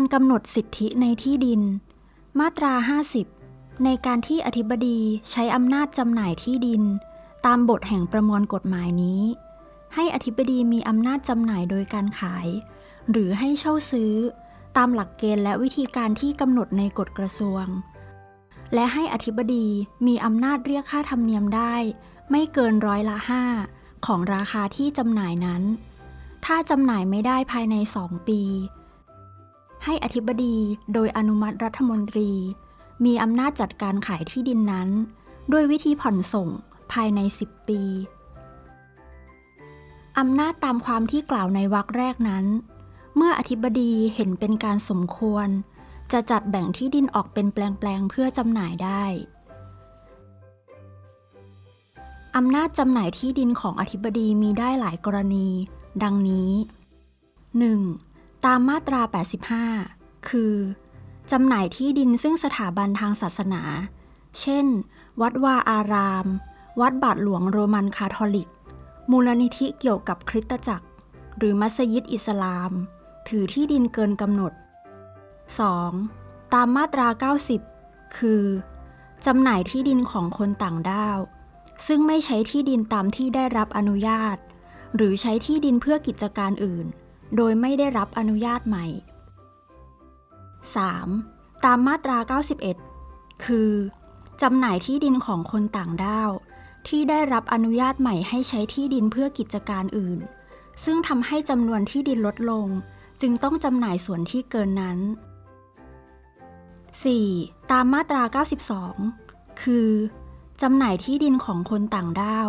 การกำหนดสิทธิในที่ดิน มาตรา 50 ในการที่อธิบดีใช้อำนาจจำหน่ายที่ดิน ตามบทแห่งประมวลกฎหมายนี้ ให้อธิบดีมีอำนาจจำหน่ายโดยการขาย หรือให้เช่าซื้อ ตามหลักเกณฑ์และวิธีการที่กำหนดในกฎกระทรวง และให้อธิบดีมีอำนาจเรียกค่าธรรมเนียมได้ ไม่เกินร้อยละ5ของราคาที่จำหน่ายนั้น ถ้าจำหน่ายไม่ได้ภายใน 2 ปี ให้อธิบดีโดยอนุมัติรัฐมนตรี มีอำนาจจัดการขายที่ดินนั้น ด้วยวิธีผ่อนส่งภายใน 10 ปี อำนาจตามความที่กล่าวในวรรคแรกนั้น เมื่ออธิบดีเห็นเป็นการสมควร จะจัดแบ่งที่ดินออกเป็นแปลงๆเพื่อจำหน่ายได้ อำนาจจำหน่ายที่ดินของอธิบดีมีได้หลายกรณี ดังนี้ 1. ตามมาตรา 85 คือ จำหน่ายที่ดินซึ่งสถาบันทางศาสนา เช่น วัดวาอาราม วัดบาทหลวงโรมันคาทอลิก มูลนิธิเกี่ยวกับคริสตจักร หรือมัสยิดอิสลาม ถือที่ดินเกินกำหนด 2. ตามมาตรา 90 คือ จำหน่ายที่ดินของคนต่างด้าว ซึ่งไม่ใช้ที่ดินตามที่ได้รับอนุญาต หรือใช้ที่ดินเพื่อกิจการอื่น โดยไม่ได้รับอนุญาตใหม่ 3. ตามมาตรา 91 คือจำหน่ายที่ดินของคนต่างด้าว ที่ได้รับอนุญาตใหม่ให้ใช้ที่ดินเพื่อกิจการอื่น ซึ่งทำให้จำนวนที่ดินลดลง จึงต้องจำหน่ายส่วนที่เกินนั้น 4. ตามมาตรา 92 คือจำหน่ายที่ดินของคนต่างด้าว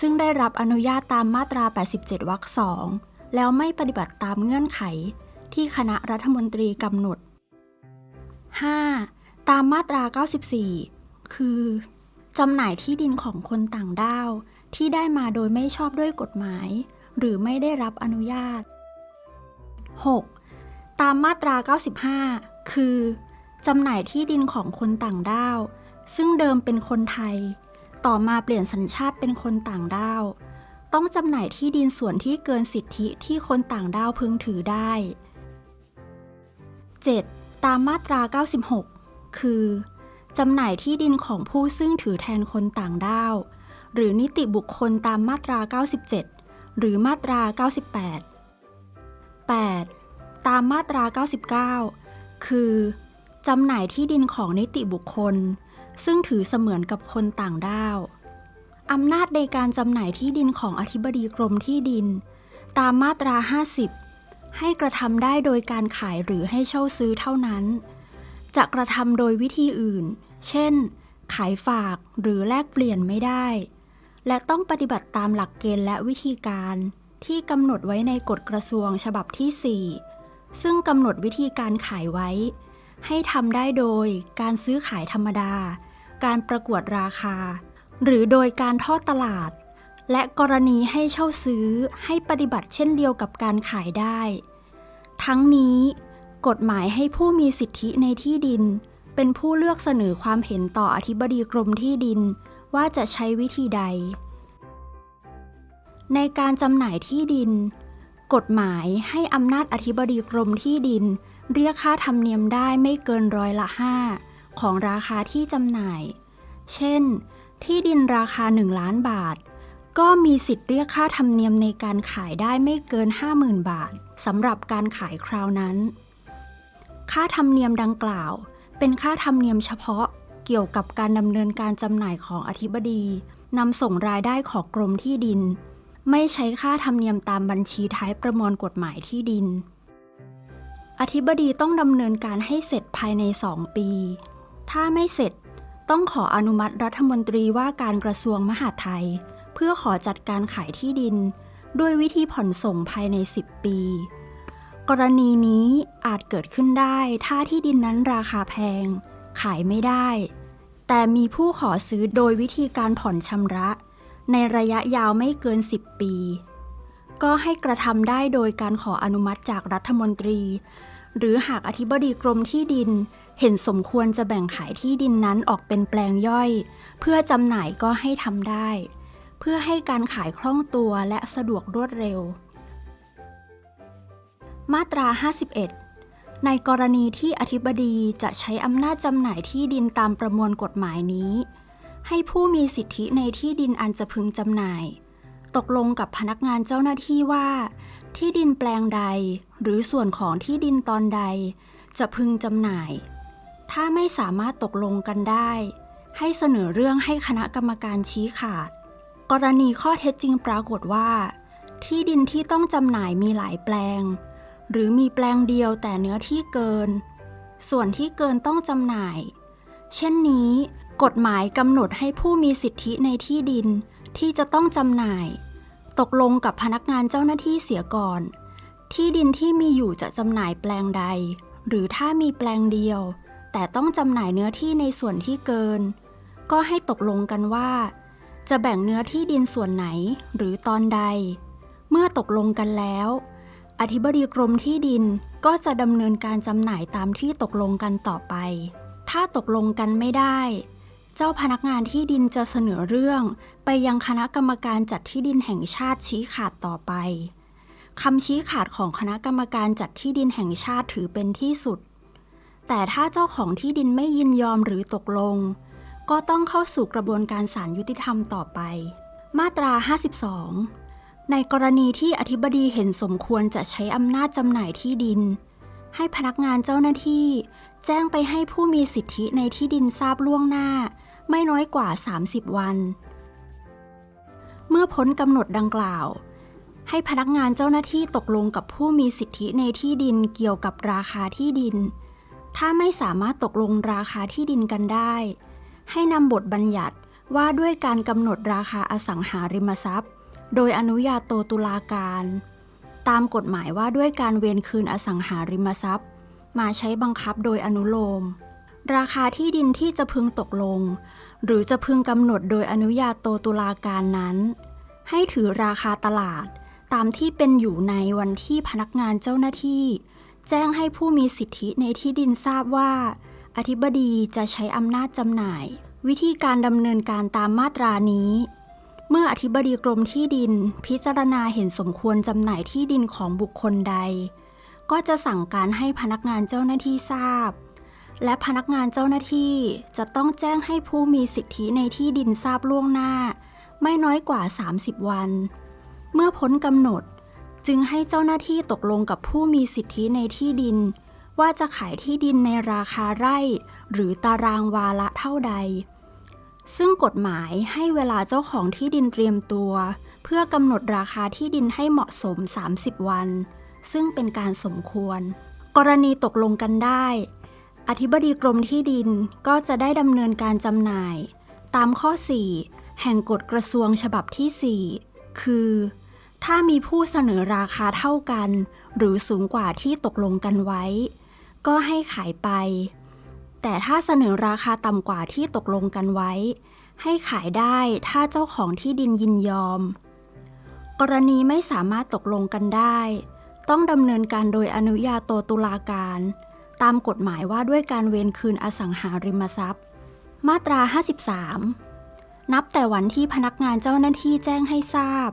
ซึ่งได้รับอนุญาตตามมาตรา 87 วรรคสอง แล้วไม่ปฏิบัติตามเงื่อนไขที่คณะรัฐมนตรีกำหนด 5. ตามมาตรา 94 คือจำหน่ายที่ดินของคนต่างด้าว ที่ได้มาโดยไม่ชอบด้วยกฎหมาย หรือไม่ได้รับอนุญาต 6. ตามมาตรา 95 คือจำหน่ายที่ดินของคนต่างด้าว ซึ่งเดิมเป็นคนไทย ต่อมาเปลี่ยนสัญชาติเป็นคนต่างด้าว ต้องจำหน่ายที่ดินส่วนที่เกินสิทธิที่คนต่างด้าวพึงถือได้ 7. ตามมาตรา 96 คือ จำหน่ายที่ดินของผู้ซึ่งถือแทนคนต่างด้าว หรือนิติบุคคลตามมาตรา 97 หรือมาตรา 98 8. ตามมาตรา 99 คือ จำหน่ายที่ดินของนิติบุคคล ซึ่งถือเสมือนกับคนต่างด้าว อำนาจในการจำหน่ายที่ดินของอธิบดีกรมที่ดิน ตามมาตรา 50 ให้กระทำได้โดยการขายหรือให้เช่าซื้อเท่านั้น จะกระทำโดยวิธีอื่น เช่น ขายฝากหรือแลกเปลี่ยนไม่ได้ และต้องปฏิบัติตามหลักเกณฑ์และวิธีการที่กำหนดไว้ในกฎกระทรวงฉบับที่ 4 ซึ่งกำหนดวิธีการขายไว้ ให้ทำได้โดยการซื้อขายธรรมดา การประกวดราคา หรือโดยการทอดตลาด และกรณีให้เช่าซื้อให้ปฏิบัติเช่นเดียวกับการขายได้ ทั้งนี้ กฎหมายให้ผู้มีสิทธิในที่ดิน เป็นผู้เลือกเสนอความเห็นต่ออธิบดีกรมที่ดิน ว่าจะใช้วิธีใด ในการจำหน่ายที่ดิน กฎหมายให้อำนาจอธิบดีกรมที่ดิน เรียกค่าธรรมเนียมได้ไม่เกินร้อยละ5ของราคาที่จำหน่าย เช่น ที่ดินราคา 1 ล้านบาท ก็มีสิทธิ์เรียกค่าธรรมเนียมในการขายได้ไม่เกิน 50,000 บาทสำหรับการขายคราวนั้น ค่าธรรมเนียมดังกล่าว เป็นค่าธรรมเนียมเฉพาะเกี่ยวกับการดำเนินการจำหน่ายของอธิบดีนำส่งรายได้ของกรมที่ดิน ไม่ใช้ค่าธรรมเนียมตามบัญชีท้ายประมวลกฎหมายที่ดิน อธิบดีต้องดำเนินการให้เสร็จภายใน 2 ปี ถ้าไม่เสร็จ ต้องขออนุมัติรัฐมนตรีว่าการกระทรวงมหาดไทย เพื่อขอจัดการขายที่ดิน ด้วยวิธีผ่อนส่งภายใน 10 ปี กรณีนี้อาจเกิดขึ้นได้ถ้าที่ดินนั้นราคาแพง ขายไม่ได้ แต่มีผู้ขอซื้อโดยวิธีการผ่อนชำระ ในระยะยาวไม่เกิน 10 ปี ก็ให้กระทำได้โดยการขออนุมัติจากรัฐมนตรี หรือหากอธิบดีกรมที่ดิน เห็นสมควรจะแบ่งขายที่ดินนั้นออกเป็นแปลงย่อย เพื่อจำหน่ายก็ให้ทำได้ เพื่อให้การขายคล่องตัวและสะดวกรวดเร็ว มาตรา 51 ในกรณีที่อธิบดีจะใช้อำนาจจำหน่ายที่ดินตามประมวลกฎหมายนี้ ให้ผู้มีสิทธิในที่ดินอันจะพึงจำหน่าย ตกลงกับพนักงานเจ้าหน้าที่ว่า ที่ดินแปลงใด หรือส่วนของที่ดินตอนใด จะพึงจำหน่าย ถ้าไม่สามารถตกลงกันได้ ให้เสนอเรื่องให้คณะกรรมการชี้ขาด กรณีข้อเท็จจริงปรากฏว่า ที่ดินที่ต้องจำหน่ายมีหลายแปลง หรือมีแปลงเดียวแต่เนื้อที่เกิน ส่วนที่เกินต้องจำหน่าย เช่นนี้ กฎหมายกำหนดให้ผู้มีสิทธิในที่ดินที่จะต้องจำหน่าย ตกลงกับพนักงานเจ้าหน้าที่เสียก่อน ที่ดินที่มีอยู่จะจำหน่ายแปลงใด หรือถ้ามีแปลงเดียว แต่ต้องจำหน่ายเนื้อที่ในส่วนที่เกิน ก็ให้ตกลงกันว่า จะแบ่งเนื้อที่ดินส่วนไหนหรือตอนใด เมื่อตกลงกันแล้ว อธิบดีกรมที่ดินก็จะดำเนินการจำหน่ายตามที่ตกลงกันต่อไป ถ้าตกลงกันไม่ได้ เจ้าพนักงานที่ดินจะเสนอเรื่อง ไปยังคณะกรรมการจัดที่ดินแห่งชาติชี้ขาดต่อไปคำชี้ขาดของคณะกรรมการจัดที่ดินแห่งชาติถือเป็นที่สุด แต่ถ้าเจ้าของที่ดินไม่ยินยอมหรือตกลง ก็ต้องเข้าสู่กระบวนการศาลยุติธรรมต่อไป มาตรา 52 ในกรณีที่อธิบดีเห็นสมควรจะใช้อำนาจจำหน่ายที่ดิน ให้พนักงานเจ้าหน้าที่ แจ้งไปให้ผู้มีสิทธิในที่ดินทราบล่วงหน้า ไม่น้อยกว่า 30 วัน เมื่อพ้นกำหนดดังกล่าวให้พนักงานเจ้าหน้าที่ตกลงกับผู้มีสิทธิในที่ดินเกี่ยวกับราคาที่ดิน ถ้าไม่สามารถตกลงราคาที่ดินกันได้ ให้นำบทบัญญัติว่าด้วยการกำหนดราคาอสังหาริมทรัพย์ โดยอนุญาโตตุลาการ ตามกฎหมายว่าด้วยการเวรคืนอสังหาริมทรัพย์ มาใช้บังคับโดยอนุโลม ราคาที่ดินที่จะพึงตกลง หรือจะพึงกำหนดโดยอนุญาโตตุลาการนั้น ให้ถือราคาตลาดตามที่เป็นอยู่ในวันที่พนักงานเจ้าหน้าที่ แจ้งให้ผู้มีสิทธิในที่ดินทราบว่า อธิบดีจะใช้อำนาจจำหน่าย วิธีการดำเนินการตามมาตรานี้ เมื่ออธิบดีกรมที่ดิน พิจารณาเห็นสมควรจำหน่ายที่ดินของบุคคลใด ก็จะสั่งการให้พนักงานเจ้าหน้าที่ทราบ และพนักงานเจ้าหน้าที่จะต้องแจ้งให้ผู้มีสิทธิในที่ดินทราบล่วงหน้า ไม่น้อยกว่า 30 วัน เมื่อพ้นกำหนด จึงให้เจ้าหน้าที่ตกลงกับผู้มีสิทธิในที่ดิน ว่าจะขายที่ดินในราคาไร่ หรือตารางวาละเท่าใด ซึ่งกฎหมายให้เวลาเจ้าของที่ดินเตรียมตัว เพื่อกำหนดราคาที่ดินให้เหมาะสม 30 วัน ซึ่งเป็นการสมควร กรณีตกลงกันได้ อธิบดีกรมที่ดินก็จะได้ดำเนินการจำหน่าย ตามข้อ 4 แห่งกฎกระทรวงฉบับที่ 4 คือ ถ้ามีผู้เสนอราคาเท่ากัน หรือสูงกว่าที่ตกลงกันไว้ ก็ให้ขายไป แต่ถ้าเสนอราคาต่ำกว่าที่ตกลงกันไว้ ให้ขายได้ถ้าเจ้าของที่ดินยินยอม กรณีไม่สามารถตกลงกันได้ ต้องดำเนินการโดยอนุญาโตตุลาการ ตามกฎหมายว่าด้วยการเวรคืนอสังหาริมทรัพย์ มาตรา 53 นับแต่วันที่พนักงานเจ้าหน้าที่แจ้งให้ทราบ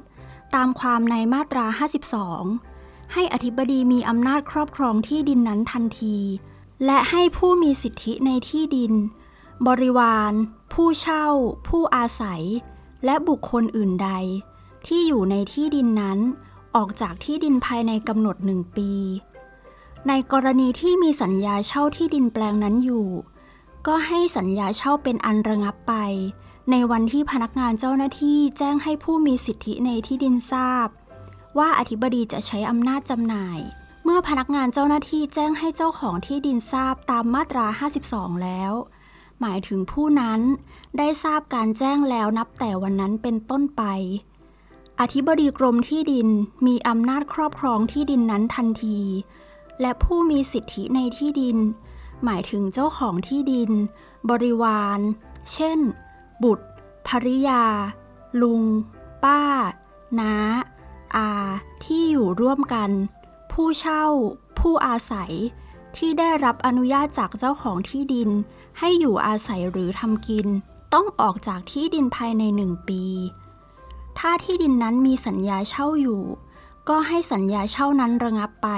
ตามความในมาตรา 52 ให้อธิบดีมีอำนาจครอบครองที่ดินนั้นทันที และให้ผู้มีสิทธิในที่ดิน บริวาร ผู้เช่า ผู้อาศัย และบุคคลอื่นใด ที่อยู่ในที่ดินนั้น ออกจากที่ดินภายในกำหนดหนึ่งปี ในกรณีที่มีสัญญาเช่าที่ดินแปลงนั้นอยู่ ก็ให้สัญญาเช่าเป็นอันระงับไป ในวันที่พนักงานเจ้าหน้าที่แจ้งให้ผู้มีสิทธิในที่ดินทราบ ว่าอธิบดีจะใช้อำนาจจำหน่าย เมื่อพนักงานเจ้าหน้าที่แจ้งให้เจ้าของที่ดินทราบตามมาตรา 52 แล้ว หมายถึงผู้นั้นได้ทราบการแจ้งแล้วนับแต่วันนั้นเป็นต้นไป อธิบดีกรมที่ดินมีอำนาจครอบครองที่ดินนั้นทันที และผู้มีสิทธิในที่ดิน หมายถึงเจ้าของที่ดิน บริวาร เช่น บุตร ภริยา ลุง ป้า น้า อา ที่อยู่ร่วมกัน ผู้เช่า ผู้อาศัย ที่ได้รับอนุญาตจากเจ้าของที่ดิน ให้อยู่อาศัยหรือทำกิน ต้องออกจากที่ดินภายในหนึ่งปี ถ้าที่ดินนั้นมีสัญญาเช่าอยู่ ก็ให้สัญญาเช่านั้นระงับไป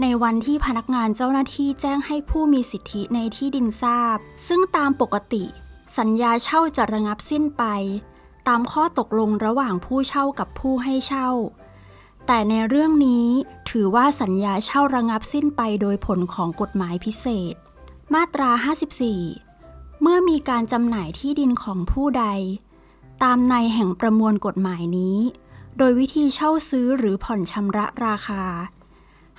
ในวันที่พนักงานเจ้าหน้าที่แจ้งให้ผู้มีสิทธิในที่ดินทราบ ซึ่งตามปกติ สัญญาเช่าจะระงับสิ้นไป ตามข้อตกลงระหว่างผู้เช่ากับผู้ให้เช่า แต่ในเรื่องนี้ถือว่าสัญญาเช่าระงับสิ้นไปโดยผลของกฎหมายพิเศษ มาตรา 54 เมื่อมีการจำหน่ายที่ดินของผู้ใด ตามในแห่งประมวลกฎหมายนี้ โดยวิธีเช่าซื้อหรือผ่อนชำระราคา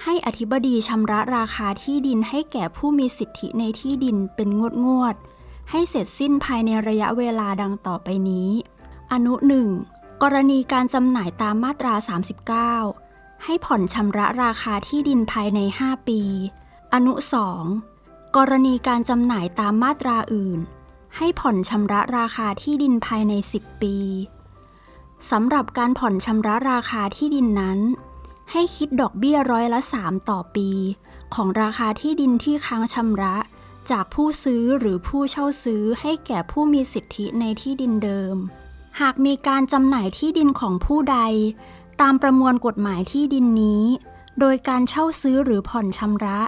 ให้อธิบดีชำระราคาที่ดินให้แก่ผู้มีสิทธิในที่ดินเป็นงวดงวด ให้เสร็จสิ้นภายในระยะเวลาดังต่อไปนี้ อนุ 1 กรณีการจำหน่ายตามมาตรา 39 ให้ผ่อนชำระราคาที่ดินภายใน 5 ปี อนุ 2 กรณีการจำหน่ายตามมาตราอื่น ให้ผ่อนชำระราคาที่ดินภายใน 10 ปีสำหรับการผ่อนชำระราคาที่ดินนั้น ให้คิดดอกเบี้ยร้อยละ 3 ต่อปี ของราคาที่ดินที่ค้างชำระ จากผู้ซื้อหรือผู้เช่าซื้อให้แก่ผู้มีสิทธิในที่ดินเดิม หากมีการจำหน่ายที่ดินของผู้ใด ตามประมวลกฎหมายที่ดินนี้ โดยการเช่าซื้อหรือผ่อนชำระ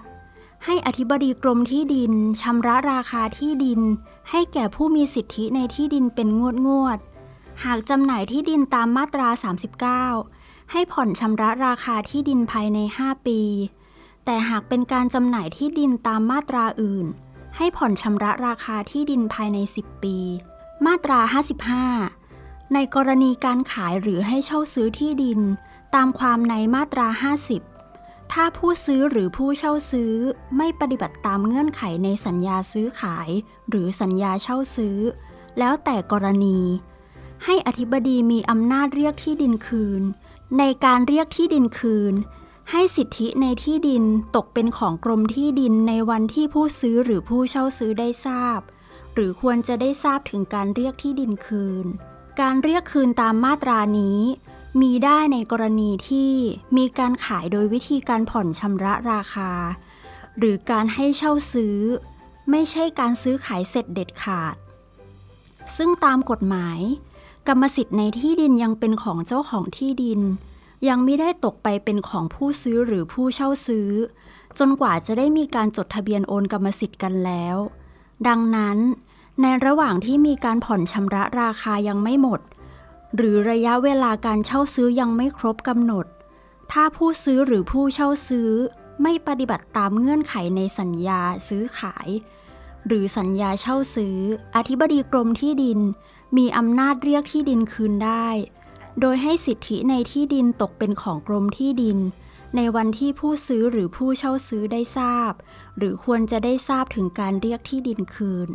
ให้อธิบดีกรมที่ดินชำระราคาที่ดิน ให้แก่ผู้มีสิทธิในที่ดินเป็นงวดงวด หากจำหน่ายที่ดินตามมาตรา 39 ให้ผ่อนชำระราคาที่ดินภายใน 5 ปีแต่หากเป็นการจำหน่ายที่ดินตามมาตราอื่น ให้ผ่อนชำระราคาที่ดินภายใน 10 ปี มาตรา 55 ในกรณีการขายหรือให้เช่าซื้อที่ดิน ตามความในมาตรา 50 ถ้าผู้ซื้อหรือผู้เช่าซื้อไม่ปฏิบัติตามเงื่อนไขในสัญญาซื้อขาย หรือสัญญาเช่าซื้อ แล้วแต่กรณี ให้อธิบดีมีอำนาจเรียกที่ดินคืน ในการเรียกที่ดินคืน ให้สิทธิในที่ดินตกเป็นของกรมที่ดินในวันที่ผู้ซื้อหรือผู้เช่าซื้อได้ทราบ หรือควรจะได้ทราบถึงการเรียกที่ดินคืน การเรียกคืนตามมาตรานี้ มีได้ในกรณีที่มีการขายโดยวิธีการผ่อนชำระราคา หรือการให้เช่าซื้อ ไม่ใช่การซื้อขายเสร็จเด็ดขาด ซึ่งตามกฎหมาย กรรมสิทธิ์ในที่ดินยังเป็นของเจ้าของที่ดิน ยังไม่ได้ตกไปเป็นของผู้ซื้อหรือผู้เช่าซื้อ จนกว่าจะได้มีการจดทะเบียนโอนกรรมสิทธิ์กันแล้ว ดังนั้น ในระหว่างที่มีการผ่อนชำระราคายังไม่หมด หรือระยะเวลาการเช่าซื้อยังไม่ครบกำหนด ถ้าผู้ซื้อหรือผู้เช่าซื้อไม่ปฏิบัติตามเงื่อนไขในสัญญาซื้อขาย หรือสัญญาเช่าซื้อ อธิบดีกรมที่ดิน มีอำนาจเรียกที่ดินคืนได้ โดยให้สิทธิในที่ดินตกเป็นของกรมที่ดิน ในวันที่ผู้ซื้อหรือผู้เช่าซื้อได้ทราบ หรือควรจะได้ทราบถึงการเรียกที่ดินคืน